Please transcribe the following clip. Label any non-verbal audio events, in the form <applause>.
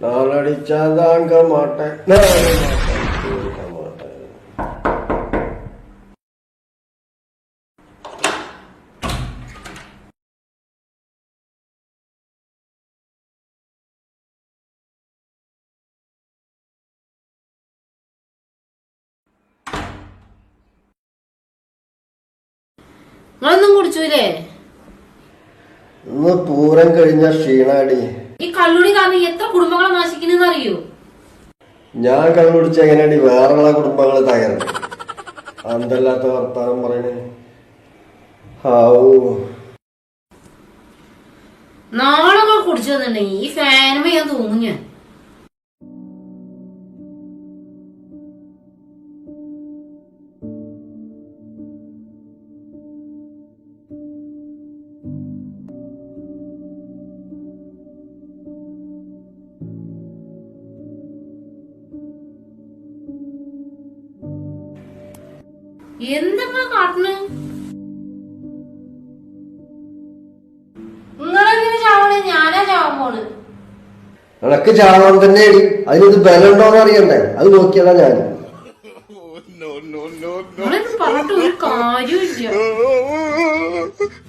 നാളടിച്ചാതാങ്ക மாட்டேன் നിങ്ങളൊന്നും കുടിച്ചൂലേ? ഇന്ന് പൂരം കഴിഞ്ഞ ക്ഷീണാടി. ഈ കള്ളുടി കാരണം എത്ര കുടുംബങ്ങളെ നാശിക്കുന്നെന്ന് അറിയോ ഞാൻ കണ്ടുപിടിച്ച വേറെ വേറെയുള്ള കുടുംബങ്ങളെ തകരണം അന്തല്ലാത്ത വർത്താനം പറയണേ. ഹാവൂ. നാളെ കുടിച്ചു തന്നിട്ടുണ്ടെങ്കിൽ ഈ ഫാനുമേ ഞാൻ തൂങ്ങും ഞാൻ. എന്തെന്നാ കാട്ടണ്? നിങ്ങളെങ്ങനെ ചാവണേ? ഞാനാ ചാവാൻ പോണ്. നിനക്ക് ചാവാൻ തന്നെ അടി അതിനിത് ബലമുണ്ടോന്ന് അറിയണ്ടേ? അത് നോക്കിയതാ ഞാൻ പറഞ്ഞിട്ട് ഒരു കാര്യമില്ല <laughs>